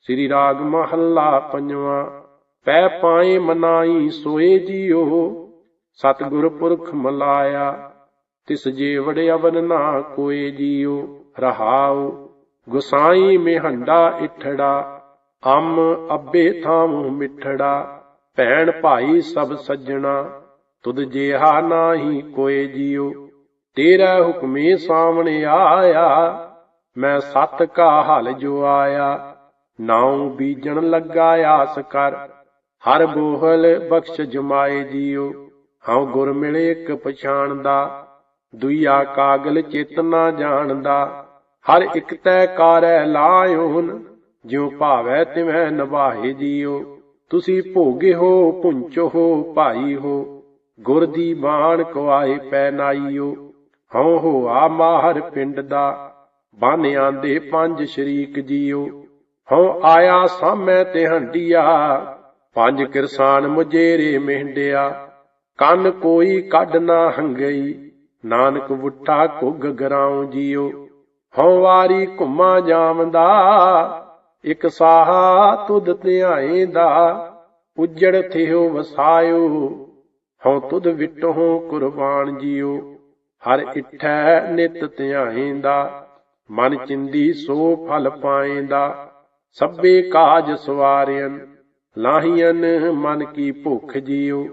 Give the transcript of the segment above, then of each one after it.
ਸ੍ਰੀ ਰਾਗ ਮਹੱਲਾ ਪੰਜਵਾਂ। ਪੈ ਪਾਏ ਮਨਾਈ ਸੋਏ ਜੀਓ, ਸਤਿਗੁਰ ਪੁਰਖ ਮਲਾਇਆ, ਤਿਸ ਜੀਵੜ ਅਵਨ ਨਾ ਕੋਏ ਜੀਓ, ਰਹਾਉ, ਗੁਸਾਈ ਮਿਹੰਡਾ ਇਠੜਾ, ਅੰਮ ਅੱਬੇ ਥਾਮ ਮਿੱਠੜਾ, ਭੈਣ ਭਾਈ ਸਭ ਸੱਜਣਾ, ਤੁਧ ਜਿਹਾ ਨਾਹੀ ਕੋਏ ਜੀਓ, ਤੇਰਾ ਹੁਕਮੇ ਸਾਹਮਣੇ ਆਇਆ, ਮੈਂ ਸਤ ਕਾ ਹਲ ਜੋ ਆਇਆ ਨਾਉ ਬੀਜਣ ਲੱਗਾ ਆਸ ਕਰ। ਹਰ ਬੋਹਲ ਬਖਸ਼ ਜਮਾਏ ਜੀਓ ਹਉ ਗੁਰ ਮਿਲੇ ਇੱਕ ਪਛਾਣਦਾ। ਦੁਈਆ ਕਾਗਲ ਚੇਤਨਾ ਜਾਣਦਾ। ਹਰ ਇਕ ਤੈ ਕਾਰੈ ਲਾਇਓਨ। ਜਿਉ ਭਾਵੈ ਤਿਵੈ ਨਵਾਹੇ ਜੀਓ ਤੁਸੀਂ ਭੋਗੇ ਹੋ ਪੁੰਚੋ ਹੋ, ਭਾਈ ਹੋ। ਗੁਰ ਦੀ ਬਾਣ ਕੁਆਏ ਪੈ ਨਾਈਓ। ਹਉ ਹੋਆ ਮਾਹਰ ਪਿੰਡ ਦਾ। ਬਨ ਆਂਦੇ ਪੰਜ ਸ਼ਰੀਕ ਜੀਓ ਹਉ ਆਇਆ ਸਾਮੈ ਤੇ ਹੰਡੀਆ, ਪੰਜ ਕਿਰਸਾਨ ਮੁਜੇਰੇ ਮਹਿੰਡਿਆ, ਕੰਨ ਕੋਈ ਕੱਢ ਨਾ ਹੰਗਈ, ਨਾਨਕ ਵੁੱਠਾ ਕੁੱਗ ਗਰਾਉ ਜੀਓ, ਹਉ ਵਾਰੀ ਘੁੰਮਾ ਜਾਮਦਾ ਇਕ ਸਾਹਾ ਤੁਧ ਧਿਆਏ ਦਾ ਉਜੜ ਥਿਓ ਵਸਾਇਓ, ਹਉ ਤੁਧ ਵਿਟਹੁ ਕੁਰਬਾਨ ਜੀਓ, ਹਰ ਇਠੈ ਨਿਤ ਧਿਆਏਂਦਾ, ਮਨ ਚਿੰਦੀ ਸੋ ਫਲ ਪਾਏਂਦਾ ਸਭੇ ਕਾਜ ਸਵਾਰਿਅਨ ਲਾਹੀਆਂ ਮਨ ਕੀ ਭੁਖ ਜੀਓ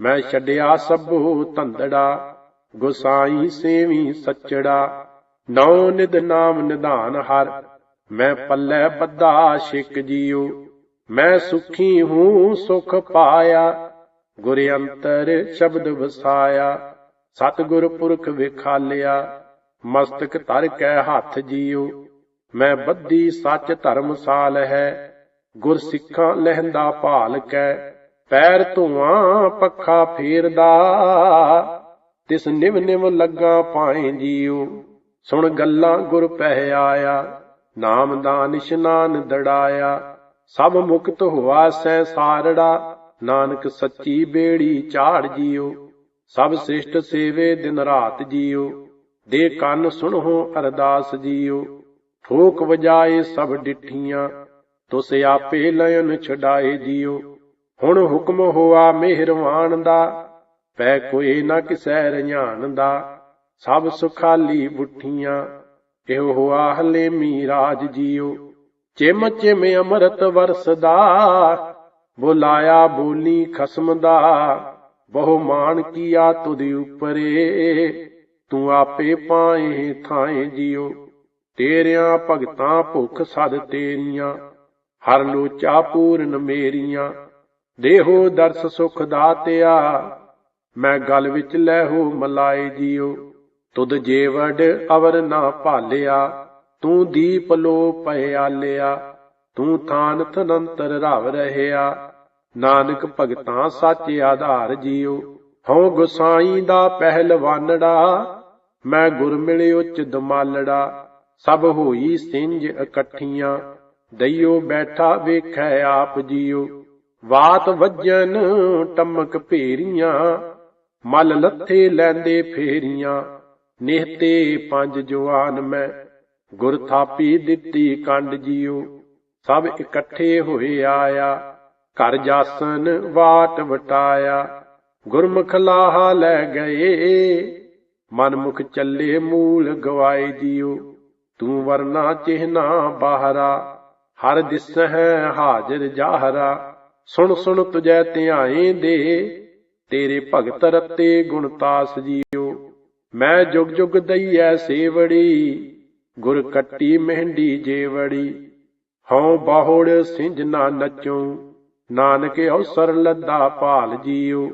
ਮੈਂ ਛੱਡਿਆ ਸਭੋ ਧੰਦੜਾ, ਗੁਸਾਈ ਸੇਵੀ ਸੱਚੜਾ। ਨੌ ਨਿਦ ਨਾਮ ਨਿਧਾਨ ਹਰ, ਮੈਂ ਪੱਲੇ ਬੱਧਾ ਛਿਕ ਜੀਓ ਮੈਂ ਸੁਖੀ ਹੂੰ ਸੁਖ ਪਾਇਆ, ਗੁਰ ਅੰਤਰ ਸ਼ਬਦ ਵਸਾਇਆ। ਸਤਿਗੁਰ ਪੁਰਖ ਵਿਖਾਲਿਆ, ਮਸਤਕ ਧਰ ਕੈ ਹੱਥ ਜੀਓ ਮੈਂ ਬੱਧੀ ਸੱਚ ਧਰਮ ਸਾਲ ਹੈ, ਗੁਰ ਸਿੱਖਾਂ ਲਹਿੰਦਾ ਭਾਲ ਕੈ, ਪੈਰ ਧੂਆਂ ਪੱਖਾ ਫੇਰਦਾ। ਤਿਸ ਨਿਵ ਨਿਵ ਲੱਗਾ ਪਾਏ ਜੀਓ ਸੁਣ ਗੱਲਾਂ ਗੁਰ ਪਹਿ ਆਇਆ, ਨਾਮ ਦਾ ਇਸ਼ਨਾਨ ਦੜਾਇਆ। ਸਭ ਮੁਕਤ ਹੋਆ ਸੈ ਸਾਰੜਾ, ਨਾਨਕ ਸੱਚੀ ਬੇੜੀ ਝਾੜ ਜੀਓ ਸਭ ਸਿਸ਼ਟ ਸੇਵੇ ਦਿਨ ਰਾਤ ਜੀਓ ਦੇ ਕੰਨ ਸੁਣੋ ਅਰਦਾਸ ਜੀਓ ਠੋਕ ਵਜਾਏ ਸਭ ਡਿਠੀਆਂ, ਤੁਸ ਆਪੇ ਲਇਨ ਛਡਾਏ ਜੀਓ ਹੁਣ ਹੁਕਮ ਹੋਆ ਮਿਹਰਵਾਨ ਦਾ, ਪੈ ਕੋਈ ਨਾ ਕਿਸੈ ਰਝਾਨ ਦਾ। ਸਭ ਸੁਖਾਲੀ ਬੁੱਠੀਆਂ, ਇਹੋ ਹੋਆ ਹਲੇਮੀ ਰਾਜ ਜੀਓ ਚਿਮ ਚਿਮ ਅੰਮ੍ਰਿਤ ਵਰਸਦਾ, ਬੁਲਾਇਆ ਬੋਲੀ ਖਸਮ ਦਾ। ਬਹੁ ਮਾਨ ਕੀਆ ਤੁਧ ਉਪਰੇ, ਤੂੰ ਆਪੇ ਪਾਏ ਥਾਏ ਜੀਓ ਤੇਰਿਆਂ ਭਗਤਾਂ ਭੁਖ ਸਦ ਤੇਰੀਆਂ, ਹਰ ਲੋਚਾ ਪੂਰਨ ਮੇਰੀਆਂ। ਦੇਹੋ ਦਰਸ ਸੁਖ ਦਾਤਿਆ, ਮੈਂ ਗਲ ਵਿੱਚ ਲੈ ਹੋ ਮਲਾਏ ਜੀਓ। ਤੁਧ ਜੇਵੜ ਅਵਰ ਨਾ ਭਾਲਿਆ, ਤੂੰ ਦੀਪ ਲੋ ਪਿਆਲਿਆ ਤੂੰ ਥਾਨ ਥਨੰਤਰ ਰਵ ਰਹਿਆ, ਨਾਨਕ ਭਗਤਾਂ ਸੱਚ ਆਧਾਰ ਜੀਓ। ਹਉ ਗੁਸਾਈ ਦਾ ਪਹਿਲਵਾਨੜਾ, ਮੈਂ ਗੁਰ ਮਿਲੇ ਉੱਚ ਦਮਾਲੜਾ। ਸਭ ਹੋਈ ਸਿੰਜ ਇਕੱਠੀਆਂ, ਦਈਓ ਬੈਠਾ ਵੇਖੈ ਆਪ ਜੀਓ। ਵਾਤ ਵੱਜਨ ਟਮਕ ਭੇਰੀਆਂ, ਮਲ ਲੱਥੇ ਲੈਂਦੇ ਫੇਰੀਆਂ। ਨਿਹਤੇ ਪੰਜ ਜਵਾਨ ਮੈਂ, ਗੁਰ ਥਾਪੀ ਦਿੱਤੀ ਕੰਡ ਜੀਓ। ਸਭ ਇਕੱਠੇ ਹੋਏ ਆਇਆ, ਘਰ ਜਾਸਨ ਵਾਟ ਵਟਾਇਆ। ਗੁਰਮੁਖ ਲਾਹਾ ਲੈ ਗਏ, ਮਨਮੁਖ ਚੱਲੇ ਮੂਲ ਗਵਾਏ ਜੀਓ। ਤੂੰ ਵਰਨਾ ਚਿਹਨਾ ਬਾਹਰਾ, ਹਰ ਦਿਸ ਹਾਜ਼ਰ ਜਾਹਰਾ। ਸੁਣ ਸੁਣ ਤੁਜੈ ਧਿਆਏ ਦੇ, ਤੇਰੇ ਭਗਤ ਰਤੇ ਗੁਣਤਾਸ ਜੀਓ। ਮੈਂ ਜੁਗ ਜੁਗ ਦਈਐ ਸੇਵੜੀ, ਗੁਰ ਕੱਟੀ ਮਹਿੰਡੀ ਜੇਵੜੀ। ਹਉ ਬਾਹੜ ਸਿੰਜ ਨਾ ਨਚੂ, ਨਾਨਕ ਅਵਸਰ ਲੱਦਾ ਭਾਲ ਜੀਓ।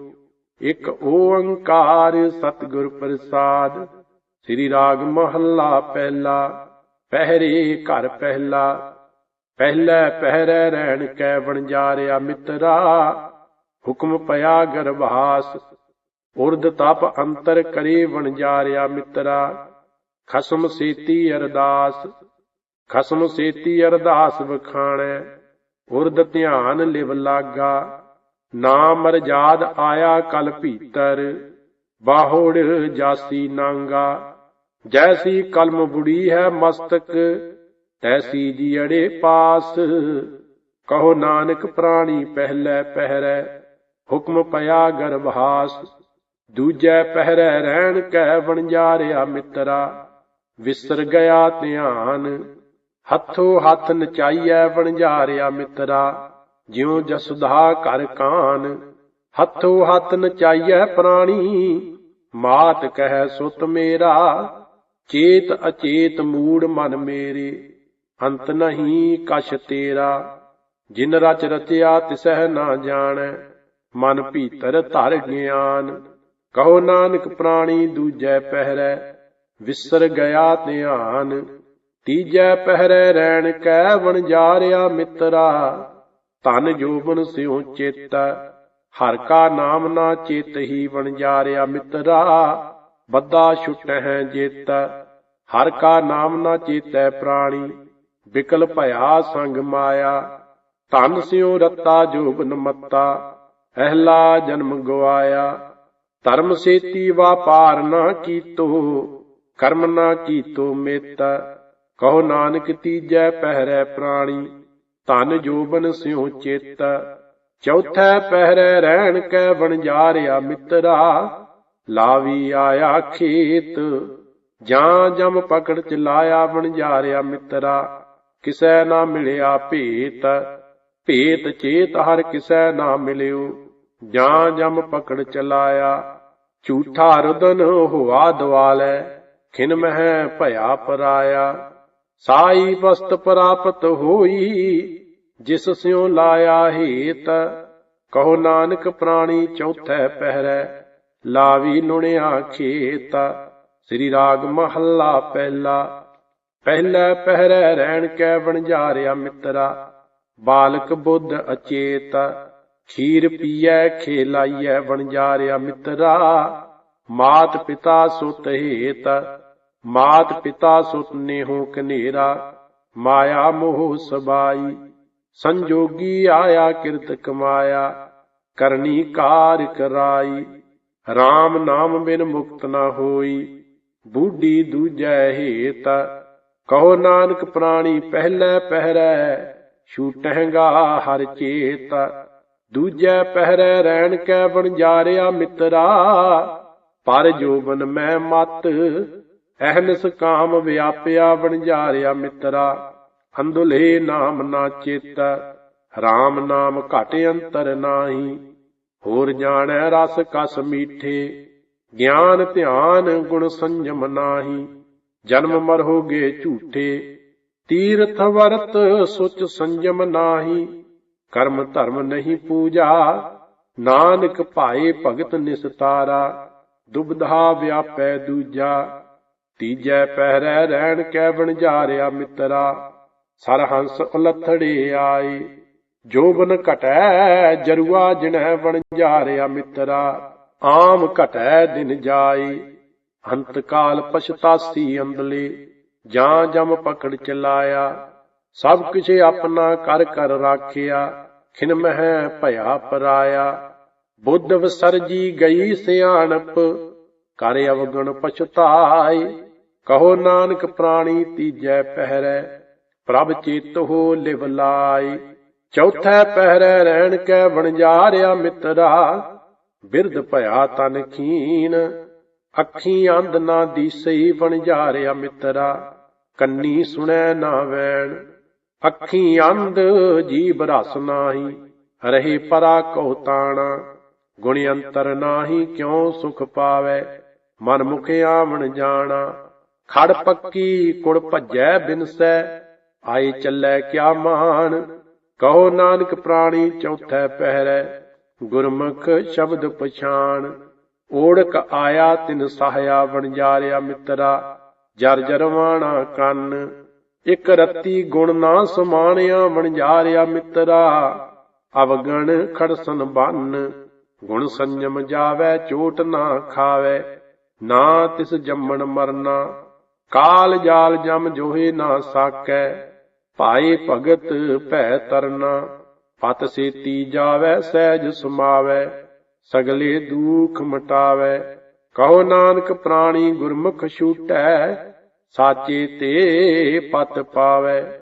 ਇੱਕ ਓੰਕਾਰ ਸਤਿਗੁਰ ਪ੍ਰਸਾਦ, ਸ੍ਰੀ ਰਾਗ ਮਹੱਲਾ ਪਹਿਲਾ। ਪਹਿਰੇ ਘਰ ਪਹਿਲਾ, ਪਹਿਲੇ ਪਹਿਰੇ ਰਹਿਣ ਕੈ ਵਣਜਾਰਿਆ ਮਿੱਤਰਾ। ਹੁਕਮ ਪਿਆ ਗਰਭਾਸ, ਉਰਦ ਤਪ ਅੰਤਰ ਕਰੇ ਵਣਜਾਰਿਆ ਮਿੱਤਰਾ। ਖਸਮ ਸੇਤੀ ਅਰਦਾਸ, ਖਸਮ ਸੇਤੀ ਅਰਦਾਸ ਵਖਾਣੈ, ਉਰਦ ਧਿਆਨ ਲਿਵ ਲਾਗਾ। ਨਾਮ ਮਰਜਾਦ ਆਇਆ ਕਲ ਭੀਤਰ, ਬਾਹੋੜ ਜਾਸੀ ਨਾਂਗਾ। ਜੈਸੀ ਕਲਮ ਬੁੜੀ ਹੈ ਮਸਤਕ, ਤੈਸੀ ਜੀ ਅੜੇ ਪਾਸ। ਕਹੋ ਨਾਨਕ ਪ੍ਰਾਣੀ ਪਹਿਲੇ ਪਹਿਰੈ, ਹੁਕਮ ਪਿਆ ਗਰਭਾਸ। ਦੂਜੈ ਪਹਿਰੈ ਰਹਿਣ ਕੈ ਵਣਜਾਰਿਆ ਮਿੱਤਰਾ, ਵਿਸਰ ਗਿਆ ਧਿਆਨ। ਹੱਥੋ ਹੱਥ ਨਚਾਈਐ ਵਣਜਾਰਿਆ ਮਿੱਤਰਾ, ਜਿਉ ਜਸੁਧਾ ਕਰ ਕਾਨ। ਹੱਥੋ ਹੱਥ ਨਚਾਈਐ ਪ੍ਰਾਣੀ, ਮਾਤ ਕਹਿ ਸੁਤ ਮੇਰਾ ਚੇਤ ਅਚੇਤ ਮੂੜ ਮਨ ਮੇਰੇ, ਅੰਤ ਨਹੀਂ ਕਛ ਤੇਰਾ। ਜਿਨ ਰਚ ਰਚਿਆ ਤਿਸਹਿ ਨਾ ਜਾਣੈ, ਮਨ ਭੀਤਰ ਧਰ ਗਿਆਨ। ਕਹੋ ਨਾਨਕ ਪ੍ਰਾਣੀ ਦੂਜੈ ਪਹਿਰੈ, ਵਿਸਰ ਗਿਆ ਧਿਆਨ। ਤੀਜੈ ਪਹਿਰੈ ਰਹਿਣ ਕੈ ਵਣਜਾਰਿਆ ਮਿੱਤਰਾ। ਧਨ ਜੋਬਨ ਸਿਉ ਚੇਤ, ਹਰ ਕਾ ਨਾਮ ਨਾ ਚੇਤ ਹੀ ਵਣ ਵਣਜਾਰਿਆ ਮਿੱਤਰਾ। ਬੱਦਾ ਛੁਟਹਿ ਜੇਤ, ਹਰ ਕਾ ਨਾਮ ਨਾ ਚੇਤੈ ਪ੍ਰਾਣੀ ਵਿਕਲ ਭਇਆ ਸੰਗ ਮਾਇਆ, ਧਨ ਸਿਉ ਰਤਾ ਜੋਬਨ ਮੱਤਾ ਅਹਲਾ ਜਨਮ ਗਵਾਇਆ, ਧਰਮ ਸੇਤੀ ਵਾਪਾਰ ਨਾ ਕੀਤੋ, ਕਰਮ ਨਾ ਕੀਤੋ ਮੇਤ, ਕਹੋ ਨਾਨਕ ਤੀਜੈ ਪਹਿਰੈ ਪ੍ਰਾਣੀ, ਧਨ ਜੋਬਨ ਸਿਉ ਚੇਤ, ਚੌਥੈ ਪਹਿਰੈ ਰਹਿਣ ਕੈ ਵਣਜਾਰਿਆ ਮਿੱਤਰਾ ਲਾਵੀ ਆਇਆ ਖੇਤ, ਜਾਂ ਜਮ ਪਕੜ ਚ ਲਾਇਆ ਵਣਜਾਰਿਆ ਮਿੱਤਰਾ, ਕਿਸੈ ਨਾ ਮਿਲਿਆ ਭੇਤ ਭੇਤ ਚੇਤ ਹਰ ਕਿਸੈ ਨਾ ਮਿਲਿਓ, ਜਾਂ ਜਮ ਪਕੜ ਚਲਾਇਆ ਝੂਠਾ ਰਦਨ ਹੋਆ ਦਵਾਲੈ, ਖਿਨ ਮਹਿ ਭਇਆ ਪਰਾਇਆ। ਸਾਈ ਵਸਤ ਪ੍ਰਾਪਤ ਹੋਈ, ਜਿਸ ਸਿਉ ਲਾਇਆ ਹੇਤ, ਕਹੋ ਨਾਨਕ ਪ੍ਰਾਣੀ ਚੌਥੈ ਪਹਿਰੈ। ਲਾਵੀ ਲੁਣਿਆ ਖੇਤ, ਸ੍ਰੀ ਰਾਗ ਮਹੱਲਾ ਪਹਿਲਾ। ਪਹਿਲਾ ਪਹਿਰੈ ਰਹਿਣ ਕੈ ਵਣਜਾਰਿਆ ਮਿੱਤਰਾ, ਬਾਲਕ ਬੁੱਧ ਅਚੇਤ, ਖੀਰ ਪੀਐ, ਖੇਲਾਈਐ ਵਣਜਾਰਿਆ ਮਿੱਤਰਾ। ਮਾਤ ਪਿਤਾ ਸੁਤ ਹੇਤ, ਮਾਤ ਪਿਤਾ ਸੁਤ ਨੇਹੋ ਕਨੇਰਾ, ਮਾਇਆ ਮੋਹ ਸਬਾਈ। ਸੰਜੋਗੀ ਆਇਆ ਕਿਰਤ ਕਮਾਇਆ, ਕਰਨੀ ਕਾਰ ਕਰਾਈ। RAM ਨਾਮ ਬਿਨ ਮੁਕਤ ਨਾ ਹੋਈ, ਬੂਢੀ ਦੂਜੈ ਹੇਤ, ਕਹੋ ਨਾਨਕ ਪ੍ਰਾਣੀ ਪਹਿਲੇ ਪਹਿਰੈ, ਛੂਟਹਿਗਾ ਹਰ ਚੇਤ, ਦੂਜੈ ਪਹਿਰੈ ਰਹਿਣ ਕੈ ਵਣਜਾਰਿਆ ਮਿੱਤਰਾ, ਪਰ ਜੋਬਨ ਮੈਂ ਮਤ, ਅਹਨਸ ਕਾਮ ਵਿਆਪਿਆ ਵਣਜਾਰਿਆ ਮਿੱਤਰਾ ਅੰਦੁਲੇ ਨਾਮ ਨਾ ਚੇਤਾ RAM ਨਾਮ ਘਟ ਅੰਤਰ ਨਾਹੀ ਹੋਰ ਜਾਣੈ ਰਸ ਕਸ ਮੀਠੇ, ਗਿਆਨ ਧਿਆਨ ਗੁਣ ਸੰਜਮ ਨਾਹੀ, ਜਨਮ ਮਰੋਗੇ ਝੂਠੇ, ਤੀਰਥ ਵਰਤ ਸੁਚ ਸੰਜਮ ਨਾਹੀ, ਕਰਮ ਧਰਮ ਨਹੀਂ ਪੂਜਾ, ਨਾਨਕ ਭਾਏ ਭਗਤ ਨਿਸਤਾਰਾ ਦੁਬਧਾ ਵਿਆਪੈ ਦੂਜਾ, ਤੀਜੈ ਪਹਿਰੈ ਰਹਿਣ ਕੈ ਬਣ ਜਾ ਵਣਜਾਰਿਆ ਮਿੱਤਰਾ, ਸਰਹੰਸ ਉਲਥੜੇ ਆਏ। ਜੋਬਨ ਘਟੈ ਜਰੂਆ ਜਿਨੈ ਵਣਜਾਰਿਆ ਮਿੱਤਰਾ, ਆਮ ਘਟੈ ਦਿਨ ਜਾਈ। ਅੰਤ ਕਾਲ ਪਛਤਾਸੀ ਅੰਦਲੇ, ਜਾਂ ਜਮ ਪਕੜ ਚਲਾਇਆ। ਸਭ ਕੁਛ ਆਪਣਾ ਕਰ ਕਰ ਰਾਖਿਆ, ਖਿਨ ਮਹਿ ਭਇਆ ਪਰਾਇਆ। ਬੁੱਧ ਵਸਰਜੀ ਗਈ ਸਿਆਣਪ, ਕਰ ਅਵਗਣ ਪਛਤਾਈ। ਕਹੋ ਨਾਨਕ ਪ੍ਰਾਣੀ ਤੀਜੈ ਪਹਿਰੈ, ਪ੍ਰਭ ਚੇਤ ਹੋ ਲਿਵ ਲਾਈ। ਚੌਥੈ ਪਹਿਰੈ ਰਹਿਣ ਕੈ ਵਣਜਾਰਿਆ ਮਿੱਤਰਾ, ਬਿਰਧ ਭਇਆ ਤਨ ਖੀਨ। ਅੱਖੀ ਅੰਧ ਨਾ ਦੀਸਈ ਵਣਜਾਰਿਆ ਮਿੱਤਰਾ, ਕੰਨੀ ਸੁਣੈ ਨਾ ਵੈਣ। ਅੱਖੀ ਅੰਧ ਜੀਬ ਰਸ ਨਾਹੀ, ਰਹੇ ਪਰਾ ਕੋ ਤਾਣਾ। ਗੁਣ ਅੰਤਰ ਨਾਹੀ ਕਿਉ ਸੁਖ ਪਾਵੇ, ਮਨ ਮੁਖ ਆਵਣ ਜਾਣਾ। ਖੜ ਪੱਕੀ ਕੁੜ ਭਜੈ ਬਿਨਸੈ ਆਏ ਚੱਲੈ ਕਿਆ ਮਾਨ ਕਹੋ ਨਾਨਕ ਪ੍ਰਾਣੀ ਚੌਥੈ ਪਹਿਰੈ, ਗੁਰਮੁਖ ਸ਼ਬਦ ਪਛਾਣ। ਓੜਕ ਆਇਆ ਤਿਨ ਸਹਾਇਆ ਵਣਜਾਰਿਆ ਮਿੱਤਰਾ, ਜਰ ਜਰਵਾਣਾ ਕੰਨ। ਇਕ ਰਤੀ ਗੁਣ ਨਾ ਸਮਾਣਿਆ ਵਣਜਾਰਿਆ ਮਿੱਤਰਾ, ਅਵਗਣ ਖੜਸਨ ਬੰਨ। ਗੁਣ ਸੰਜਮ ਜਾਵੇ, ਚੋਟ ਨਾ ਖਾਵੇ, ਨਾ ਤਿਸ ਜੰਮਣ ਮਰਨਾ। ਕਾਲ ਜਾਲ ਜਮ ਜੋਹੇ ਨਾ ਸਾਕੈ। ਭਾਈ ਭਗਤ ਭੈ ਤਰਨਾ, ਪਤ ਸੇਤੀ ਜਾਵੇ, ਸਹਿਜ ਸਮਾਵੇ, ਸਗਲੇ ਦੁਖ ਮਟਾਵੇ। ਕਹੋ ਨਾਨਕ ਪ੍ਰਾਣੀ ਗੁਰਮੁਖ ਛੂਟੈ, ਸਾਚੇ ਤੇ ਪਤ ਪਾਵੈ।